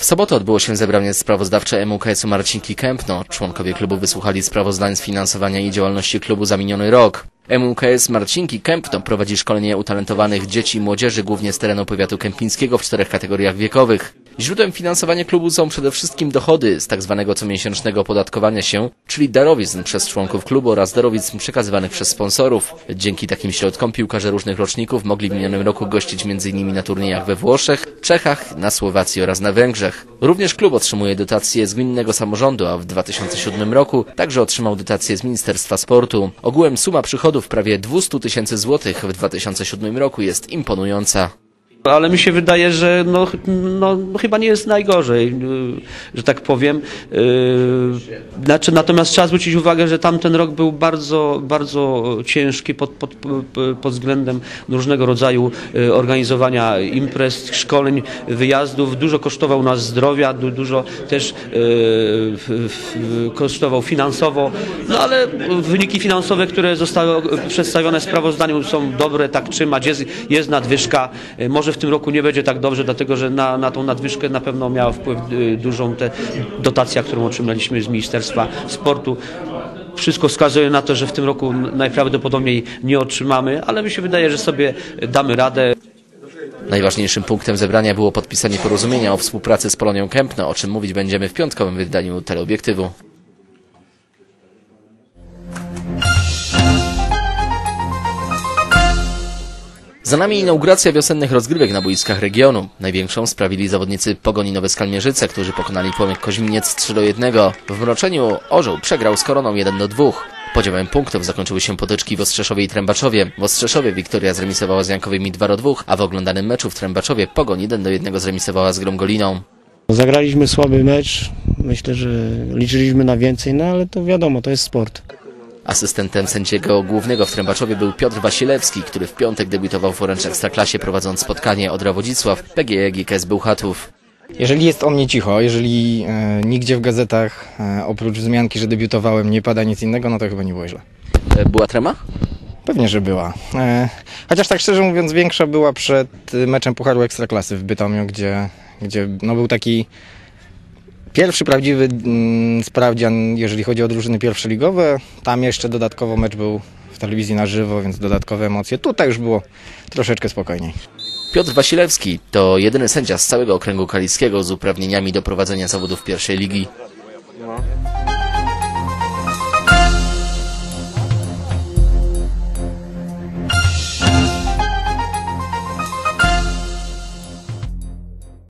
W sobotę odbyło się zebranie sprawozdawcze MUKS-u Marcinki Kępno. Członkowie klubu wysłuchali sprawozdań z finansowania i działalności klubu za miniony rok. MUKS Marcinki Kępno prowadzi szkolenie utalentowanych dzieci i młodzieży głównie z terenu powiatu kępińskiego w czterech kategoriach wiekowych. Źródłem finansowania klubu są przede wszystkim dochody z tak zwanego comiesięcznego opodatkowania się, czyli darowizn przez członków klubu oraz darowizn przekazywanych przez sponsorów. Dzięki takim środkom piłkarze różnych roczników mogli w minionym roku gościć m.in. na turniejach we Włoszech, Czechach, na Słowacji oraz na Węgrzech. Również klub otrzymuje dotacje z gminnego samorządu, a w 2007 roku także otrzymał dotacje z Ministerstwa Sportu. Ogółem suma przychodów prawie 200 tysięcy złotych w 2007 roku jest imponująca. Ale mi się wydaje, że no, no, no chyba nie jest najgorzej, yy, że tak powiem. Yy, Znaczy, natomiast trzeba zwrócić uwagę, że tamten rok był bardzo, bardzo ciężki pod, pod, pod względem różnego rodzaju yy, organizowania imprez, szkoleń, wyjazdów. Dużo kosztował nas zdrowia, du- dużo też kosztował finansowo, no ale wyniki finansowe, które zostały przedstawione w sprawozdaniu są dobre, tak trzymać, jest, jest nadwyżka. Yy, Może w tym roku nie będzie tak dobrze, dlatego że na, na tą nadwyżkę na pewno miała wpływ yy, dużą te dotacja, którą otrzymaliśmy z Ministerstwa Sportu. Wszystko wskazuje na to, że w tym roku najprawdopodobniej nie otrzymamy, ale mi się wydaje, że sobie damy radę. Najważniejszym punktem zebrania było podpisanie porozumienia o współpracy z Polonią Kępno, o czym mówić będziemy w piątkowym wydaniu teleobiektywu. Za nami inauguracja wiosennych rozgrywek na boiskach regionu. Największą sprawili zawodnicy Pogoni Nowe Skalmierzyce, którzy pokonali Płomiek Koźminiec 3 do 1. W mroczeniu Orzeł przegrał z Koroną 1 do 2. Podziałem punktów zakończyły się potyczki w Ostrzeszowie i Trębaczowie. W Ostrzeszowie Wiktoria zremisowała z Jankowymi 2 do 2, a w oglądanym meczu w Trębaczowie Pogoń 1 do 1 zremisowała z Gromgoliną. Zagraliśmy słaby mecz. Myślę, że liczyliśmy na więcej, no ale to wiadomo, to jest sport. Asystentem sędziego głównego w Trębaczowie był Piotr Wasilewski, który w piątek debiutował w Orange Ekstraklasie prowadząc spotkanie Odra Wodzisław, PGE GKS Bełchatów. Jeżeli jest o mnie cicho, jeżeli e, nigdzie w gazetach e, oprócz wzmianki, że debiutowałem nie pada nic innego, no to chyba nie było źle. E, Była trema? Pewnie, że była. E, chociaż tak szczerze mówiąc większa była przed y, meczem Pucharu Ekstraklasy w Bytomiu, gdzie, gdzie no, był taki pierwszy prawdziwy mm, sprawdzian, jeżeli chodzi o drużyny pierwszoligowe. Tam jeszcze dodatkowo mecz był w telewizji na żywo, więc dodatkowe emocje. Tutaj już było troszeczkę spokojniej. Piotr Wasilewski to jedyny sędzia z całego okręgu kaliskiego z uprawnieniami do prowadzenia zawodów pierwszej ligi.